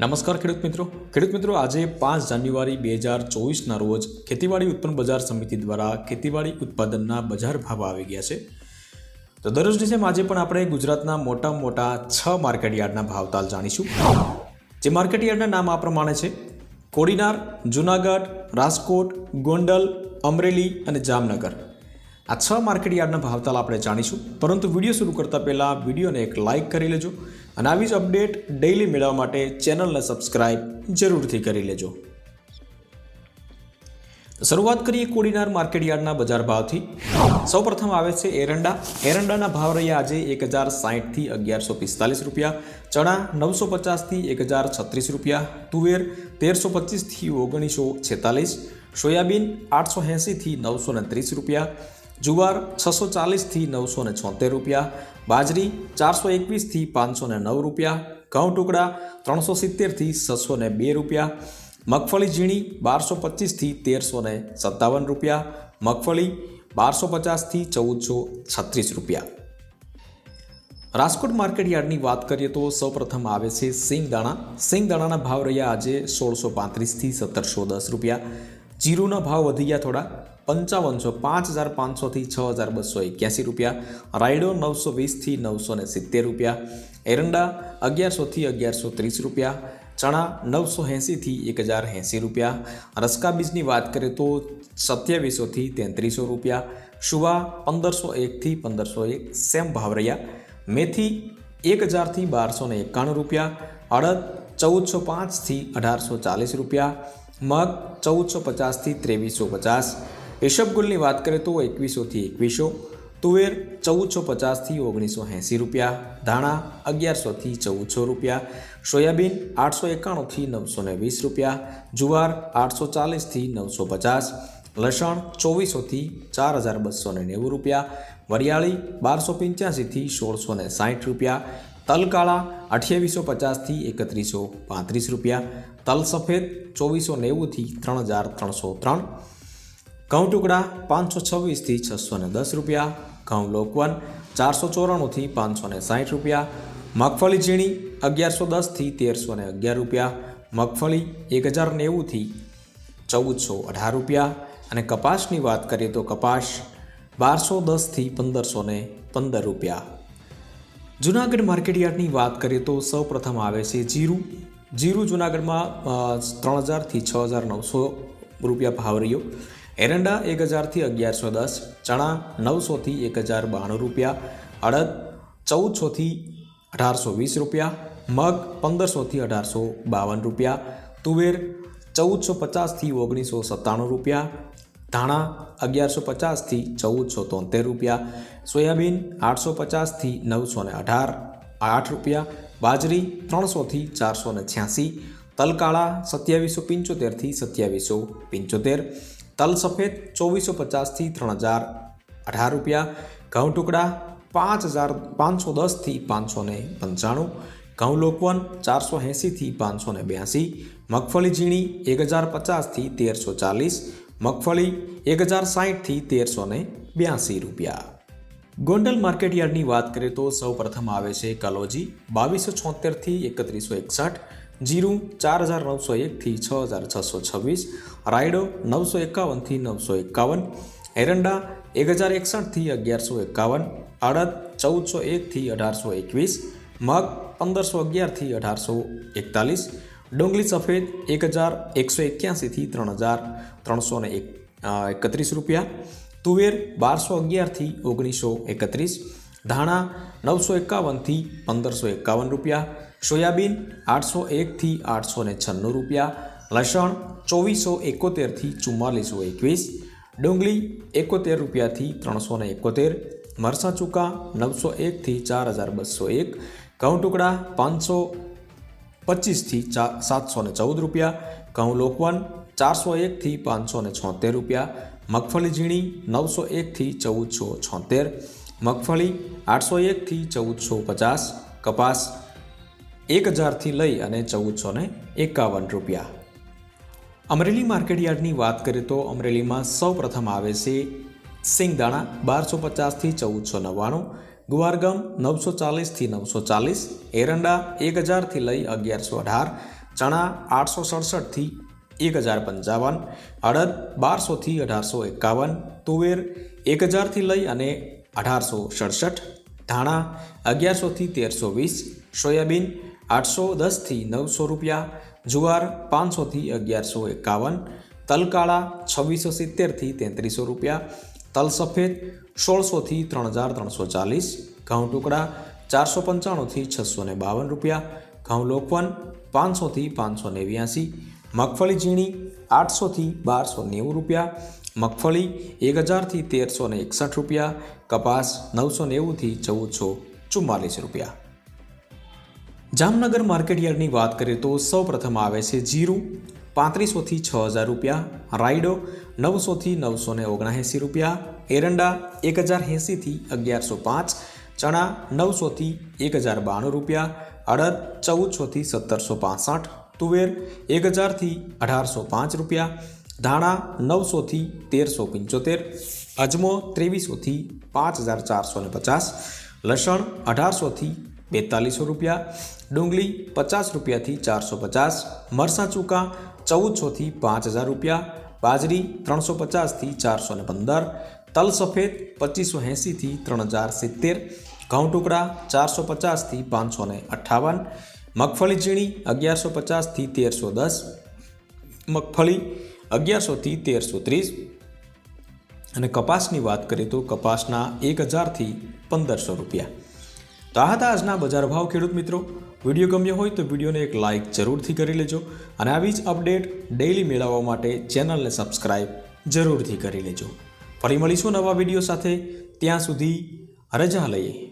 નમસ્કાર ખેડૂત મિત્રો. ખેડૂત મિત્રો, આજે પાંચ જાન્યુઆરી બે હજાર ચોવીસના રોજ ખેતીવાડી ઉત્પન્ન બજાર સમિતિ દ્વારા ખેતીવાડી ઉત્પાદનના બજાર ભાવ આવી ગયા છે. તો દરરોજની જેમ આજે પણ આપણે ગુજરાતના મોટા મોટા છ માર્કેટ યાર્ડના ભાવતાલ જાણીશું. જે માર્કેટ યાર્ડના નામ આ પ્રમાણે છે. કોડીનાર, જુનાગઢ, રાજકોટ, ગોંડલ, અમરેલી અને જામનગર. આ છ માર્કેટ યાર્ડના ભાવતાલ આપણે જાણીશું. પરંતુ વીડિયો શરૂ કરતાં પહેલાં વિડીયોને એક લાઇક કરી લેજો અને આવી જ અપડેટ ડેઇલી મેળવવા માટે ચેનલને સબસ્ક્રાઇબ જરૂરથી કરી લેજો. શરૂઆત કરીએ કોડીનાર માર્કેટ યાર્ડના બજાર ભાવથી. સૌપ્રથમ આવે છે એરંડા. એરંડાના ભાવ રહ્યા આજે એક હજાર સાહીઠથી અગિયારસો પિસ્તાલીસ રૂપિયા. ચણા નવસો પચાસથી એક હજાર છત્રીસ રૂપિયા. તુવેર તેરસો પચીસથી ઓગણીસો છેતાલીસ. સોયાબીન આઠસો એંસીથી નવસો ત્રીસ રૂપિયા. જુવાર છસો ચાલીસથી નવસો ને છોતેર રૂપિયા, બાજરી ચારસો એકવીસથી પાંચસો ને નવ રૂપિયા, ઘઉં ટુકડા ત્રણસો સિત્તેરથી છસો ને બે રૂપિયા, મગફળી ઝીણી બારસો પચીસથી તેરસો ને સત્તાવન રૂપિયા, મગફળી બારસો પચાસથી ચૌદસો છત્રીસ રૂપિયા. રાજકોટ માર્કેટ યાર્ડની વાત કરીએ તો સૌપ્રથમ આવે છે સિંગદાણા. સિંગદાણાના ભાવ રહ્યા આજે સોળસો પાંત્રીસથી સત્તરસો દસ રૂપિયા. જીરુના ભાવ વધી ગયા થોડા. પંચાવનસો પાંચ હજાર પાંચસોથી છ હજાર બસો એક્યાસી રૂપિયા, રાયડો નવસો વીસથી નવસો ને સિત્તેર રૂપિયા, એરંડા અગિયારસોથી અગિયારસો ત્રીસ રૂપિયા, ચણા નવસો એંસીથી એક હજાર એંસી રૂપિયા, રસકા બીજની વાત કરીએ તો સત્યાવીસોથી તેત્રીસો રૂપિયા શુવા પંદરસો એકથી પંદરસો એક, સેમ ભાવ રહ્યા, મેથી એક હજારથી બારસો ને એકાણું રૂપિયા, અડદ ચૌદસો પાંચથી અઢારસો ચાલીસ રૂપિયા, મગ ચૌદસો પચાસથી ત્રેવીસો પચાસ ઈશબગુલની વાત કરીએ તો એકવીસોથી એકવીસો, તુવેર ચૌદસો પચાસથી ઓગણીસો એંસી રૂપિયા, ધાણા અગિયારસોથી ચૌદસો રૂપિયા, સોયાબીન આઠસો એકાણુંથી નવસો ને વીસ રૂપિયા, જુવાર આઠસો ચાલીસથી નવસો પચાસ, લસણ ચોવીસોથી ચાર હજાર બસો ને નેવું રૂપિયા, વરિયાળી બારસો પંચ્યાસીથી સોળસો ને સાઠ રૂપિયા તલ કાળા અઠ્યાવીસો પચાસથી એકત્રીસો પાંત્રીસ રૂપિયા, તલ સફેદ ચોવીસો નેવુંથી ત્રણ હજાર ત્રણસો ત્રણ ઘઉં ટુકડા પાંચસો છવ્વીસથી છસો ને દસ રૂપિયા, ઘઉં લોકવન ચારસો ચોરાણુંથી પાંચસો ને સાઠ રૂપિયા, મગફળી ઝીણી અગિયારસો દસથી તેરસો ને અગિયાર રૂપિયા, મગફળી એક હજાર નેવુંથી ચૌદસો અઢાર રૂપિયા અને કપાસની વાત કરીએ તો કપાસ બારસો દસથી પંદરસો ને પંદર રૂપિયા. જુનાગઢ માર્કેટ યાર્ડની વાત કરીએ તો સૌ પ્રથમ આવે છે જીરું. જીરું જુનાગઢમાં ત્રણ હજારથી છ હજાર નવસો રૂપિયા ભાવ રહ્યો. એરંડા એક હજારથી અગિયારસો દસ, ચણા નવસોથી એક હજાર બાણું રૂપિયા, અડદ ચૌદસોથી અઢારસો વીસ રૂપિયા, મગ પંદરસોથી અઢારસો બાવન રૂપિયા, તુવેર ચૌદસો પચાસથી ઓગણીસો સત્તાણું રૂપિયા, ધાણા અગિયારસો પચાસથી ચૌદસો તોતેર રૂપિયા, સોયાબીન આઠસો પચાસથી નવસો ને અઢાર, આઠ રૂપિયા, બાજરી ત્રણસોથી ચારસો ને છ્યાસી, તલકાળા સત્યાવીસો પંચોતેરથી સત્યાવીસો પંચોતેર તલ સફેદ ચોવીસો પચાસથી ત્રણ હજાર. અઢાર રૂપિયા. ઘઉં ટુકડા પાંચ હજાર પાંચસો દસથી પાંચસો ને પંચાણું. ઘઉં લોકવન ચારસો એંસીથી પાંચસો ને બ્યાસી. મગફળી ઝીણી એક હજાર પચાસથી તેરસો ચાલીસ. મગફળી એક હજાર સાહીઠથી તેરસો ને બ્યાસી રૂપિયા. ગોંડલ માર્કેટ યાર્ડની વાત કરીએ તો સૌ પ્રથમ આવે છે કલોજી, બાવીસો છોતેરથી એકત્રીસો એકસઠ. જીરું ચાર હજાર નવસો એકથી છ હજાર છસો છવ્વીસ. રાયડો નવસો એકાવનથી નવસો એકાવન, એરંડા એક હજાર એકસઠથી અગિયારસો એકાવન અડદ ચૌદસો એકથી અઢારસો એકવીસ, મગ પંદરસો અગિયારથી અઢારસો એકતાલીસ, ડુંગળી સફેદ એક હજાર એકસો એક્યાસીથી ત્રણ હજાર ત્રણસો ને એક એકત્રીસ રૂપિયા, તુવેર બારસો અગિયારથી ઓગણીસો એકત્રીસ, ધાણા નવસો એકાવનથી પંદરસો એકાવન રૂપિયા, સોયાબીન આઠસો એકથી આઠસો છન્નું રૂપિયા, લસણ ચોવીસો એકોતેરથી ચુમ્માલીસો એકવીસ, ડુંગળી એકોતેર રૂપિયાથી ત્રણસો એકોતેર મરસા ચૂકા નવસો એકથી ચાર હજાર બસો એક ઘઉં ટુકડા પાંચસો પચીસથી ચા સાતસો ને ચૌદ રૂપિયા, ઘઉં લોકવન ચારસો એકથી પાંચસો ને છોતેર રૂપિયા, મગફળી ઝીણી નવસો એકથી ચૌદસો છોતેર, મગફળી આઠસો એકથી ચૌદસો પચાસ, કપાસ એક હજારથી લઈ અને ચૌદસો એકાવન રૂપિયા. અમરેલી માર્કેટ યાર્ડની વાત કરીએ તો અમરેલીમાં સૌ પ્રથમ આવે છે સિંગદાણા બારસો પચાસથી ચૌદસો નવ્વાણું, ગુવારગમ નવસો ચાલીસથી નવસો ચાલીસ, એરંડા એક હજારથી લઈ અગિયારસો અઢાર, ચણા આઠસો સડસઠથી એક હજાર પંચાવન, અડદ બારસોથી અઢારસો એકાવન, તુવેર એક હજારથી લઈ અને અઢારસો સડસઠ, ધાણા અગિયારસોથી તેરસો વીસ, સોયાબીન આઠસો દસથી નવસો રૂપિયા, જુવાર પાંચસોથી અગિયારસો એકાવન, તલકાળા છવ્વીસો સિત્તેરથી તેત્રીસો રૂપિયા તલ સફેદ સોળસોથી ત્રણ હજાર ત્રણસો ચાલીસ ઘઉં ટુકડા ચારસો પંચાણુંથી છસો ને બાવન રૂપિયા ઘઉં લોકવન પાંચસોથી પાંચસો નેવ્યાસી, મગફળી ઝીણી આઠસોથી બારસો નેવું રૂપિયા, મગફળી એક હજારથી તેરસો ને એકસઠ રૂપિયા, કપાસ નવસો નેવુંથી ચૌદસો ચુમ્માલીસ રૂપિયા. જામનગર માર્કેટયાર્ડની વાત કરીએ તો સૌ પ્રથમ આવે છે જીરું પાંત્રીસોથી છ હજાર રૂપિયા, રાયડો નવસોથી નવસો ને ઓગણએંસી રૂપિયા, એરંડા, એક હજાર એંસીથી અગિયારસો પાંચ, ચણા નવસોથી એક હજાર બાણું રૂપિયા, અડદ ચૌદસોથી સત્તરસો પાસઠ, તુવેર, એક હજારથી અઢારસો પાંચ રૂપિયા, ધાણા નવસોથી તેરસો પંચોતેર, અજમો ત્રેવીસોથી પાંચ હજાર ચારસો ને પચાસ, લસણ અઢારસોથી બેતાલીસો રૂપિયા, ડુંગળી પચાસ રૂપિયાથી ચારસો પચાસ, મરસાં ચૂકા ચૌદસોથી પાંચ હજાર રૂપિયા, બાજરી ત્રણસો પચાસથી ચારસો ને પંદર, તલ સફેદ પચીસો એંસીથી ત્રણ હજાર સિત્તેર, ઘઉં ટુકડા ચારસો પચાસથી પાંચસો ને અઠ્ઠાવન, મગફળી ઝીણી અગિયારસો પચાસથી તેરસો દસ, મગફળી અગિયારસોથી તેરસો ત્રીસ અને કપાસની વાત કરીએ તો કપાસના એક હજારથી પંદરસો રૂપિયા. તો આ હતા આજના બજાર ભાવ ખેડૂત મિત્રો. વીડિયો ગમ્યો હોય તો વિડીયોને એક લાઇક જરૂરથી કરી લેજો અને આવી જ અપડેટ ડેઇલી મેળવવા માટે ચેનલને સબસ્ક્રાઇબ જરૂરથી કરી લેજો. ફરી મળીશું નવા વીડિયો સાથે. ત્યાં સુધી રજા લઈએ.